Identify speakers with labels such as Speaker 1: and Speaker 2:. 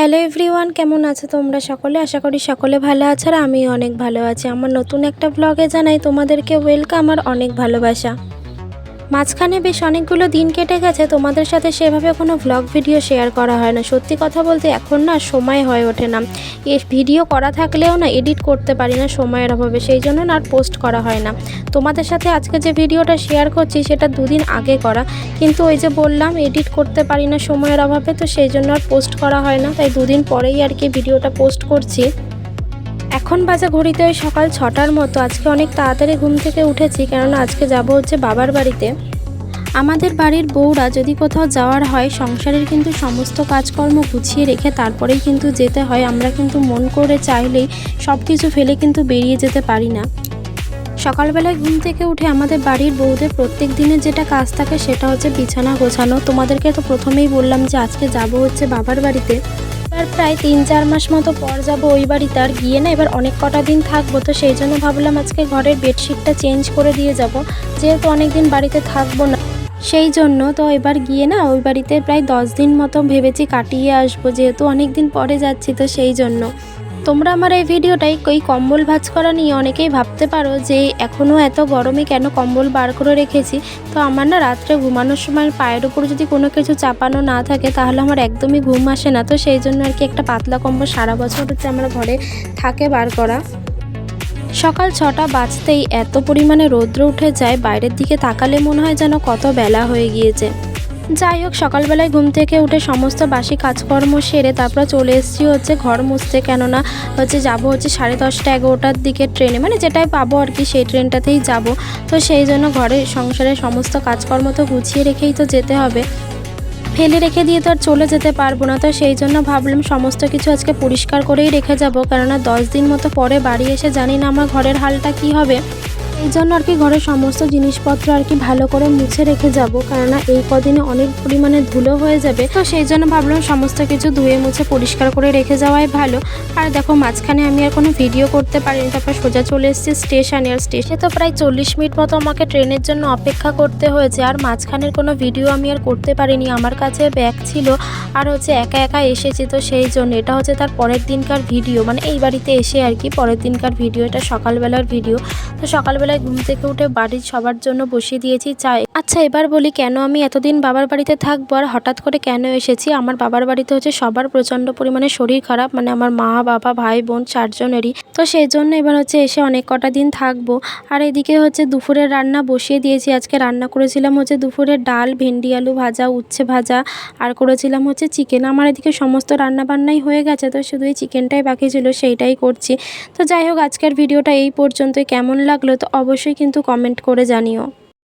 Speaker 1: Hello everyone কেমন আছো তোমরা সকলে? আশা করি সকলে ভালো আছো আর আমি অনেক ভালো আছি। আমার নতুন একটা ব্লগে জানাই তোমাদেরকে ওয়েলকাম আর অনেক ভালোবাসা। মাঝখানে বেশ অনেকগুলো দিন কেটে গেছে, তোমাদের সাথে সেভাবে কোনো ভ্লগ ভিডিও শেয়ার করা হয় না। সত্যি কথা বলতে এখন না সময় হয়ে ওঠে না। এ ভিডিও করা থাকলেও না এডিট করতে পারি না সময়ের অভাবে, সেই জন্য না আর পোস্ট করা হয় না। তোমাদের সাথে আজকে যে ভিডিওটা শেয়ার করছি সেটা দুদিন আগে করা, কিন্তু ওই যে বললাম এডিট করতে পারি না সময়ের অভাবে, তো সেই জন্য আর পোস্ট করা হয় না। তাই দুদিন পরেই আর কি ভিডিওটা পোস্ট করছি। এখন বাজে ঘড়িতে সকাল ছটার মতো। আজকে অনেক তাড়াতাড়ি ঘুম থেকে উঠেছি, কেননা আজকে যাব হচ্ছে বাবার বাড়িতে। আমাদের বাড়ির বউরা যদি কোথাও যাওয়ার হয়, সংসারের কিন্তু সমস্ত কাজকর্ম গুছিয়ে রেখে তারপরেই কিন্তু যেতে হয়। আমরা কিন্তু মন করে চাইলেই সব কিছু ফেলে কিন্তু বেরিয়ে যেতে পারি না। সকালবেলায় ঘুম থেকে উঠে আমাদের বাড়ির বউদের প্রত্যেক দিনের যেটা কাজ থাকে সেটা হচ্ছে বিছানা গোছানো। তোমাদেরকে তো প্রথমেই বললাম যে আজকে যাব হচ্ছে বাবার বাড়িতে। এবার প্রায় তিন, চার মাস মতো পর যাব ওই বাড়িতে, আর গিয়ে না এবার অনেক কটা দিন থাকব, তো সেই জন্য ভাবলাম আজকে ঘরের বেডশিটটা চেঞ্জ করে দিয়ে যাব, যেহেতু অনেক দিন বাড়িতে থাকব না। সেই জন্য তো এবার গিয়ে না ওই বাড়িতে প্রায় দশ দিন মতো ভেবেছি কাটিয়ে আসব, যেহেতু অনেক দিন পরে যাচ্ছি তো সেই জন্য। তোমরা আমার এই ভিডিওটাই ওই কম্বল ভাজ করা নিয়ে অনেকেই ভাবতে পারো যে এখনও এত গরমে কেন কম্বল বার করে রেখেছি। তো আমার না রাত্রে ঘুমানোর সময় পায়ের উপর যদি কোনো কিছু চাপানো না থাকে তাহলে আমার একদমই ঘুম আসে না। তো সেই জন্য আর কি একটা পাতলা কম্বল সারা বছর হচ্ছে আমার ঘরে থাকে বার করা। সকাল ছটা বাজতেই এত পরিমাণে রৌদ্র উঠে যায়, বাইরের দিকে তাকালে মনে হয় যেন কত বেলা হয়ে গিয়েছে। যাই হোক, সকালবেলায় ঘুম থেকে উঠে সমস্ত বাসি কাজকর্ম সেরে তারপর চলে এসেছি হচ্ছে ঘর মুছতে। কেননা হচ্ছে যাব হচ্ছে সাড়ে দশটা এগারোটার দিকে ট্রেনে। মানে যেটাই পাবো আর কি সেই ট্রেনটাতেই যাব। তো সেই জন্য ঘরে সংসারের সমস্ত কাজকর্ম তো গুছিয়ে রেখেই তো যেতে হবে। ফেলে রেখে দিয়ে তো আর চলে যেতে পারব না। তো সেই জন্য ভাবলাম সমস্ত কিছু আজকে পরিষ্কার করেই রেখে যাব। কেননা দশ দিন মতো পরে বাড়ি এসে জানি না আমার ঘরের হালটা কি হবে। এই জন্য আর কি ঘরের সমস্ত জিনিসপত্র আর কি ভালো করে মুছে রেখে যাব। কেননা এই কদিনে অনেক পরিমাণে ধুলো হয়ে যাবে। তো সেই জন্য ভাবলাম সমস্ত কিছু ধুয়ে মুছে পরিষ্কার করে রেখে যাওয়াই ভালো। আর দেখো মাঝখানে আমি আর কোনো ভিডিও করতে পারিনি, তারপর সোজা চলে এসেছি স্টেশনে আর স্টেশনে তো প্রায় চল্লিশ মিনিট মতো আমাকে ট্রেনের জন্য অপেক্ষা করতে হয়েছে। আর মাঝখানের কোনো ভিডিও আমি আর করতে পারিনি, আমার কাছে ব্যাগ ছিল। আর হচ্ছে একা একা এসেছি তো সেই জন্য। এটা হচ্ছে তার পরের দিনকার ভিডিও মানে এই বাড়িতে এসে আর কি পরের দিনকার ভিডিও এটা সকালবেলার ভিডিও তো সকালবেলায় ঘুম থেকে উঠে বাড়ির সবার জন্য বসিয়ে দিয়েছি চাই। আচ্ছা এবার বলি কেন আমি এতদিন বাবার বাড়িতে থাকব আর হঠাৎ করে কেন এসেছি? আমার বাবার বাড়িতে হচ্ছে সবার প্রচণ্ড পরিমাণে শরীর খারাপ মানে আমার মা, বাবা, ভাই, বোন চারজনেরই। তো সেই জন্য এবার হচ্ছে এসে অনেক কটা দিন থাকব। আর এদিকে হচ্ছে দুপুরের রান্না বসিয়ে দিয়েছি। আজকে রান্না করেছিলাম হচ্ছে দুপুরে ডাল, ভেন্ডি, আলু ভাজা, উচ্ছে ভাজা। আর করেছিলাম হচ্ছে চিকেন। আমার এদিকে সমস্ত রান্না বান্নাই হয়ে গেছে, তো শুধু এই চিকেনটাই বাকি ছিল, সেইটাই করছি। তো যাই হোক, আজকের ভিডিওটা এই পর্যন্তই। কেমন লাগল? তো অবশ্যই কিন্তু কমেন্ট করে জানিও।